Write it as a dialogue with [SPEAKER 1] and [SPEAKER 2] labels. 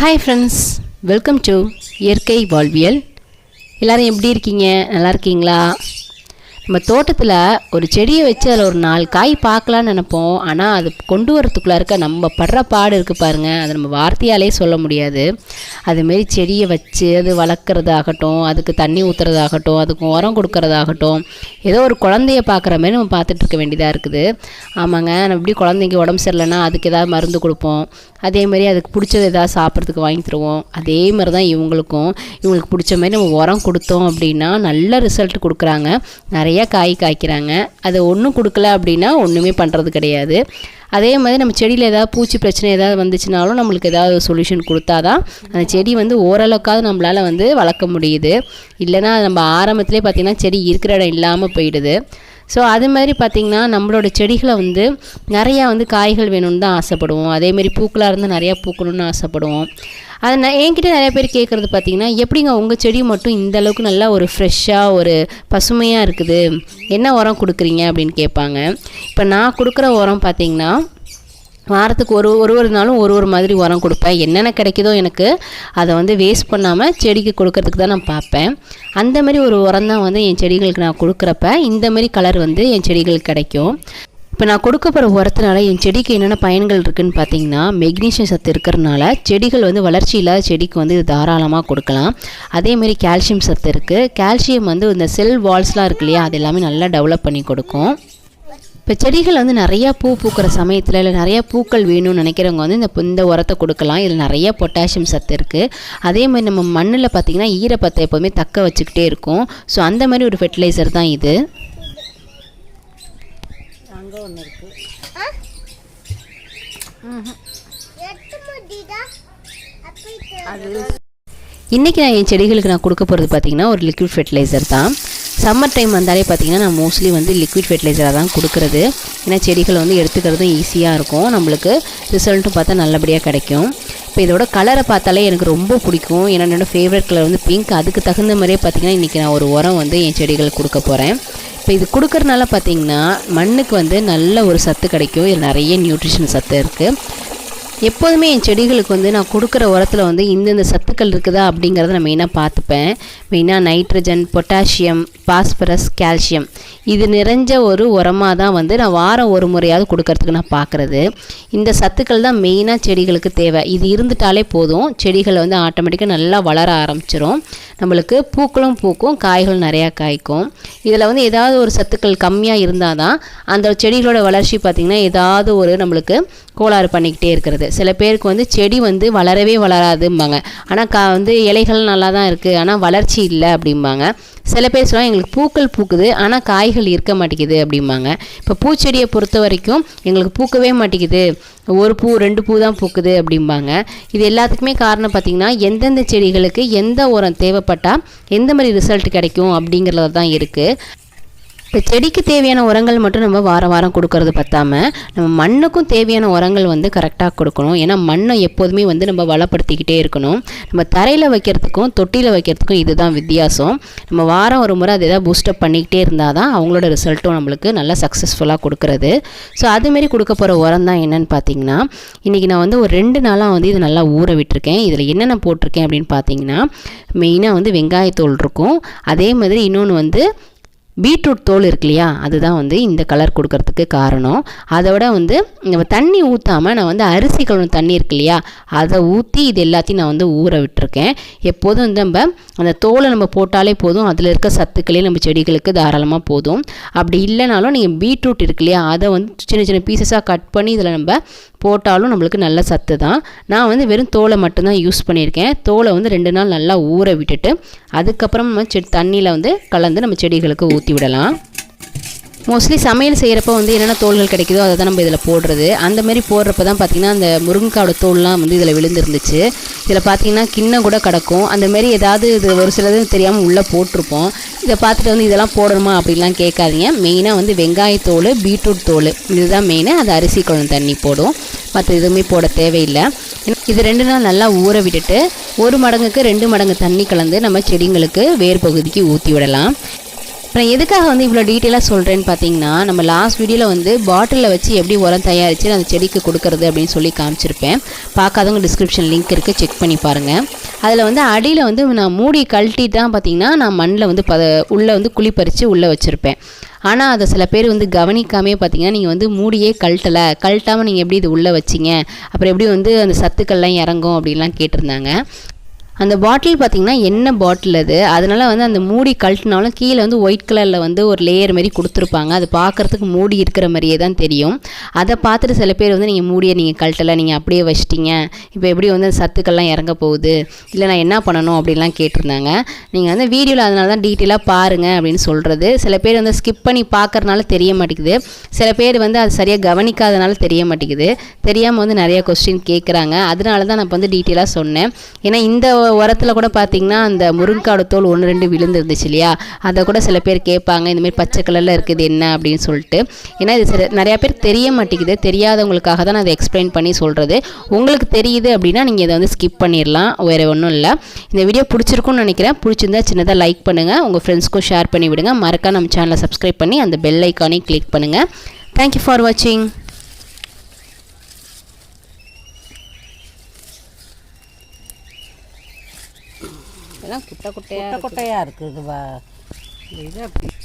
[SPEAKER 1] hi friends welcome to இயற்கை வாழ்வியல் எல்லோரும் எப்படி இருக்கீங்க நல்லா இருக்கீங்களா நம்ம தோட்டத்தில் ஒரு செடியை வச்சு அதில் ஒரு நாலு காய் பார்க்கலான்னு நினைப்போம் ஆனால் அது கொண்டு வரத்துக்குள்ளே இருக்க நம்ம படுற பாடு இருக்குது பாருங்கள் அதை நம்ம வார்த்தையாலே சொல்ல முடியாது அதுமாரி செடியை வச்சு அது வளர்க்குறதாகட்டும் அதுக்கு தண்ணி ஊற்றுறதாகட்டும் அதுக்கு உரம் கொடுக்கறதாகட்டும் ஏதோ ஒரு குழந்தைய பார்க்குற மாதிரி நம்ம பார்த்துட்ருக்க வேண்டியதாக இருக்குது ஆமாங்க நம்ம இப்படி குழந்தைங்க உடம்பு சரியில்லைன்னா அதுக்கு ஏதாவது மருந்து கொடுப்போம் அதே மாதிரி அதுக்கு பிடிச்சது எதாவது சாப்பிட்றதுக்கு வாங்கி தருவோம் அதே மாதிரி தான் இவங்களுக்கும் இவங்களுக்கு பிடிச்ச மாதிரி நம்ம உரம் கொடுத்தோம் அப்படின்னா நல்ல ரிசல்ட் கொடுக்குறாங்க நிறையா காய் காய்க்கிறாங்க அதை ஒன்றும் கொடுக்கல அப்படின்னா ஒன்றுமே பண்ணுறது கிடையாது அதே மாதிரி நம்ம செடியில் ஏதாவது பூச்சி பிரச்சனை ஏதாவது வந்துச்சுனாலும் நம்மளுக்கு ஏதாவது சொல்யூஷன் கொடுத்தா தான் அந்த செடி வந்து ஓரளவுக்காவது நம்மளால் வந்து வளர்க்க முடியுது இல்லைனா நம்ம ஆரம்பத்துலேயே பார்த்திங்கன்னா செடி இருக்கிற இடம் இல்லாமல் போயிடுது ஸோ அது மாதிரி பார்த்திங்கன்னா நம்மளோட செடிகளை வந்து நிறையா வந்து காய்கள் வேணும்னு தான் ஆசைப்படுவோம் அதேமாரி பூக்களாக இருந்து நிறையா பூக்கணும்னு ஆசைப்படுவோம் அதை நான் என்கிட்ட நிறைய பேர் கேட்குறது பார்த்திங்கன்னா எப்படிங்க உங்கள் செடி மட்டும் இந்த அளவுக்கு நல்லா ஒரு ஃப்ரெஷ்ஷாக ஒரு பசுமையாக இருக்குது என்ன உரம் கொடுக்குறீங்க அப்படின்னு கேட்பாங்க இப்போ நான் கொடுக்குற உரம் பார்த்திங்கன்னா வாரத்துக்கு ஒரு ஒரு ஒரு நாளும் ஒரு ஒரு மாதிரி உரம் கொடுப்பேன் என்னென்ன கிடைக்குதோ எனக்கு அதை வந்து வேஸ்ட் பண்ணாமல் செடிக்கு கொடுக்கறதுக்கு தான் நான் பார்ப்பேன் அந்த மாதிரி ஒரு உரம் தான் வந்து என் செடிகளுக்கு நான் கொடுக்குறப்ப இந்த மாதிரி கலர் வந்து என் செடிகளுக்கு கிடைக்கும் இப்போ நான் கொடுக்க போகிற உரத்தினால என் செடிக்கு என்னென்ன பயன்கள் இருக்குதுன்னு பார்த்தீங்கன்னா மெக்னீஷியம் சத்து இருக்கிறனால செடிகள் வந்து வளர்ச்சி இல்லாத செடிக்கு வந்து இது தாராளமாக கொடுக்கலாம் அதேமாரி கால்சியம் சத்து இருக்குது கால்சியம் வந்து இந்த செல் வால்ஸ்லாம் இருக்கு இல்லையா அது எல்லாமே நல்லா டெவலப் பண்ணி கொடுக்கும் இப்போ செடிகள் வந்து நிறையா பூ பூக்கிற சமயத்தில் இல்லை நிறையா பூக்கள் வேணும்னு நினைக்கிறவங்க வந்து இந்த இந்த உரத்தை கொடுக்கலாம் இதில் நிறையா பொட்டாசியம் சத்து இருக்குது அதே மாதிரி நம்ம மண்ணில் பார்த்திங்கன்னா ஈரப்பத்தை எப்போவுமே தக்க வச்சுக்கிட்டே இருக்கும் ஸோ அந்த மாதிரி ஒரு ஃபெர்டிலைசர் தான் இது இன்னைக்கு இன்றைக்கி நான் என் செடிகளுக்கு நான் கொடுக்க போகிறது பார்த்தீங்கன்னா ஒரு லிக்விட் ஃபெர்டிலைசர் தான் சம்மர் டைம் வந்தாலே பார்த்திங்கன்னா நான் மோஸ்ட்லி வந்து லிக்விட் ஃபெர்டிலைசராக தான் கொடுக்குறது ஏன்னா செடிகளை வந்து எடுத்துக்கிறதும் ஈஸியாக இருக்கும் நம்மளுக்கு ரிசல்ட்டும் பார்த்தா நல்லபடியாக கிடைக்கும் இப்போ இதோட கலரை பார்த்தாலே எனக்கு ரொம்ப பிடிக்கும் ஏன்னா என்னோடய ஃபேவரட் கலர் வந்து பிங்க் அதுக்கு தகுந்த மாதிரியே பார்த்திங்கன்னா இன்றைக்கி நான் ஒரு உரம் வந்து என் செடிகளுக்கு கொடுக்க போகிறேன் இப்போ இது கொடுக்குறனால பார்த்திங்கன்னா மண்ணுக்கு வந்து நல்ல ஒரு சத்து கிடைக்கும் இது நிறைய நியூட்ரிஷன் சத்து இருக்குது எப்போதுமே என் செடிகளுக்கு வந்து நான் கொடுக்குற உரத்தில் வந்து இந்தந்த சத்துக்கள் இருக்குதா அப்படிங்கிறத நான் மெயினாக பார்த்துப்பேன் மெயினாக நைட்ரஜன் பொட்டாசியம் பாஸ்பரஸ் கால்சியம் இது நிறைஞ்ச ஒரு உரமாக தான் வந்து நான் வாரம் ஒரு முறையாவது கொடுக்கறதுக்கு நான் பார்க்குறது இந்த சத்துக்கள் தான் மெயினாக செடிகளுக்கு தேவை இது இருந்துட்டாலே போதும் செடிகளை வந்து ஆட்டோமேட்டிக்காக நல்லா வளர ஆரம்பிச்சிடும் நம்மளுக்கு பூக்களும் பூக்கும் காய்களும் நிறையா காய்க்கும் இதில் வந்து ஏதாவது ஒரு சத்துக்கள் கம்மியாக இருந்தால் தான் அந்த செடிகளோட வளர்ச்சி பார்த்திங்கன்னா ஏதாவது ஒரு நம்மளுக்கு கோளாறு பண்ணிக்கிட்டே இருக்கிறது வராது சில பேருக்கு வந்து செடி வந்து வளரவே வளராதும்பாங்க ஆனால் கா வந்து இலைகள் நல்லா தான் இருக்குது ஆனால் வளர்ச்சி இல்லை அப்படிம்பாங்க சில பேர் சொல்லுவாங்க எங்களுக்கு பூக்கள் பூக்குது ஆனால் காய்கள் இருக்க மாட்டேங்குது அப்படிம்பாங்க இப்போ பூச்செடியை பொறுத்த வரைக்கும் எங்களுக்கு பூக்கவே மாட்டேங்குது ஒரு பூ ரெண்டு பூ தான் பூக்குது அப்படிம்பாங்க இது எல்லாத்துக்குமே காரணம் பார்த்திங்கன்னா எந்தெந்த செடிகளுக்கு எந்த உரம் தேவைப்பட்டால் எந்த மாதிரி ரிசல்ட் கிடைக்கும் அப்படிங்கிறது தான் இருக்குது இப்போ செடிக்கு தேவையான உரங்கள் மட்டும் நம்ம வாரம் வாரம் கொடுக்கறது பற்றாமல் நம்ம மண்ணுக்கும் தேவையான உரங்கள் வந்து கரெக்டாக கொடுக்கணும் ஏன்னா மண்ணை எப்போதுமே வந்து நம்ம வளப்படுத்திக்கிட்டே இருக்கணும் நம்ம தரையில் வைக்கிறதுக்கும் தொட்டியில் வைக்கிறதுக்கும் இதுதான் வித்தியாசம் நம்ம வாரம் ஒரு முறை அதை ஏதாவது பூஸ்டப் பண்ணிக்கிட்டே இருந்தால் தான் அவங்களோட ரிசல்ட்டும் நம்மளுக்கு நல்லா சக்ஸஸ்ஃபுல்லாக கொடுக்குறது ஸோ அதுமாரி கொடுக்க போகிற உரம் தான் என்னென்னு பார்த்தீங்கன்னா இன்றைக்கி நான் வந்து ஒரு ரெண்டு நாளாக வந்து இது நல்லா ஊற விட்டுருக்கேன் இதில் என்னென்ன போட்டிருக்கேன் அப்படின்னு பார்த்தீங்கன்னா மெயினாக வந்து வெங்காயத்தோல் இருக்கும் அதே மாதிரி இன்னொன்று வந்து பீட்ரூட் தோல் இருக்கு இல்லையா அதுதான் வந்து இந்த கலர் கொடுக்கறதுக்கு காரணம் அதை விட வந்து நம்ம தண்ணி ஊற்றாமல் நான் வந்து அரிசி கழுவு தண்ணி இருக்கு இல்லையா அதை ஊற்றி இது எல்லாத்தையும் நான் வந்து ஊற விட்டுருக்கேன் எப்போதும் வந்து நம்ம அந்த தோலை நம்ம போட்டாலே போதும் அதில் இருக்க சத்துக்களே நம்ம செடிகளுக்கு தாராளமாக போதும் அப்படி இல்லைனாலும் நீங்கள் பீட்ரூட் இருக்கு இல்லையா அதை வந்து சின்ன சின்ன பீசஸாக கட் பண்ணி இதில் நம்ம போட்டாலும் நம்மளுக்கு நல்ல சத்து தான் நான் வந்து வெறும் தோலை மட்டும்தான் யூஸ் பண்ணியிருக்கேன் தோலை வந்து ரெண்டு நாள் நல்லா ஊற விட்டுட்டு அதுக்கப்புறம் நம்ம செ தண்ணியில் வந்து கலந்து நம்ம செடிகளுக்கு ஊற்றி விடலாம் மோஸ்ட்லி சமையல் செய்கிறப்ப வந்து என்னென்ன தோல்கள் கிடைக்குதோ அதை தான் நம்ம இதில் போடுறது அந்த மாதிரி போடுறப்ப தான் பார்த்திங்கன்னா அந்த முருங்கைக்காவோட தோல்லாம் வந்து இதில் விழுந்துருந்துச்சு இதில் பார்த்திங்கன்னா கிண்ணம் கூட கிடக்கும் அந்த மாதிரி ஏதாவது இது ஒரு சிலது தெரியாமல் உள்ளே போட்டிருப்போம் இதை பார்த்துட்டு வந்து இதெல்லாம் போடணுமா அப்படிலாம் கேட்காதீங்க மெயினாக வந்து வெங்காயத்தோல் பீட்ரூட் தோல் இதுதான் மெயினாக அது அரிசி குழந்தை தண்ணி போடும் மற்ற எதுவுமே போட தேவையில்லை இது ரெண்டு நாள் நல்லா ஊற விட்டுட்டு ஒரு மடங்குக்கு ரெண்டு மடங்கு தண்ணி கலந்து நம்ம செடிங்களுக்கு வேர் பகுதிக்கு ஊற்றி விடலாம் அப்புறம் எதுக்காக வந்து இவ்வளோ டீட்டெயிலாக சொல்கிறேன்னு பார்த்தீங்கன்னா நம்ம லாஸ்ட் வீடியோவில் வந்து பாட்டிலில் வச்சு எப்படி உரம் தயாரித்து அந்த செடிக்கு கொடுக்கறது அப்படின்னு சொல்லி காமிச்சிருப்பேன் பார்க்காதவங்க டிஸ்கிரிப்ஷன் லிங்க் இருக்குது செக் பண்ணி பாருங்கள் அதில் வந்து அடியில் வந்து நான் மூடி கழட்டி தான் பார்த்தீங்கன்னா நான் மண்ணில் வந்து பத உள்ளே வந்து குழி பறித்து உள்ளே வச்சுருப்பேன் ஆனால் அதை சில பேர் வந்து கவனிக்காமே பார்த்தீங்கன்னா நீங்கள் வந்து மூடியே கழட்டலை கழட்டாமல் நீங்கள் எப்படி இது உள்ளே வச்சிங்க அப்புறம் எப்படி வந்து அந்த சத்துக்கள்லாம் இறங்கும் அப்படின்லாம் கேட்டிருந்தாங்க அந்த பாட்டில் பார்த்திங்கன்னா என்ன பாட்டில் அது அதனால் வந்து அந்த மூடி கழட்டினாலும் கீழே வந்து ஒயிட் கலரில் வந்து ஒரு லேயர் மாதிரி கொடுத்துருப்பாங்க அது பார்க்குறதுக்கு மூடி இருக்கிற மாதிரியே தான் தெரியும் அதை பார்த்துட்டு சில பேர் வந்து நீங்கள் மூடியை நீங்கள் கழட்டலை நீங்கள் அப்படியே வச்சிட்டிங்க இப்போ எப்படி வந்து சத்துக்கள்லாம் இறங்க போகுது இல்லை நான் என்ன பண்ணணும் அப்படின்லாம் கேட்டிருந்தாங்க நீங்கள் வந்து வீடியோவில் அதனால தான் டீட்டெயிலாக பாருங்கள் அப்படின்னு சொல்கிறது சில பேர் வந்து ஸ்கிப் பண்ணி பார்க்குறனால தெரிய மாட்டேங்குது சில பேர் வந்து அது சரியாக கவனிக்காதனால தெரிய மாட்டேங்குது தெரியாமல் வந்து நிறையா கொஸ்டின் கேட்குறாங்க அதனால தான் நான் இப்போ வந்து டீட்டெயிலாக சொன்னேன் ஏன்னா இந்த உரத்தில் கூட பார்த்தீங்கன்னா அந்த முருங்காடு தோல் ஒன்று ரெண்டு விழுந்துருந்துச்சு இல்லையா அதை கூட சில பேர் கேட்பாங்க இந்தமாரி பச்சை கலரில் இருக்குது என்ன அப்படின்னு சொல்லிட்டு ஏன்னா இது சில நிறையா பேர் தெரிய மாட்டேங்குது தெரியாதவங்களுக்காக தான் நான் அதை எக்ஸ்பிளைன் பண்ணி சொல்கிறது உங்களுக்கு தெரியுது அப்படின்னா நீங்கள் இதை வந்து ஸ்கிப் பண்ணிடலாம் வேறு ஒன்றும் இல்லை இந்த வீடியோ பிடிச்சிருக்கும்னு நினைக்கிறேன் பிடிச்சிருந்தா சின்னதாக லைக் பண்ணுங்கள் உங்கள் ஃப்ரெண்ட்ஸ்க்கும் ஷேர் பண்ணி விடுங்க மறக்காம நம்ம சேனலை சப்ஸ்கிரைப் பண்ணி அந்த பெல் ஐக்கானையும் கிளிக் பண்ணுங்கள் தேங்க்யூ ஃபார் வாட்சிங் குட்டை குட்டையாக குட்டையாக இருக்குது வா இது அப்படி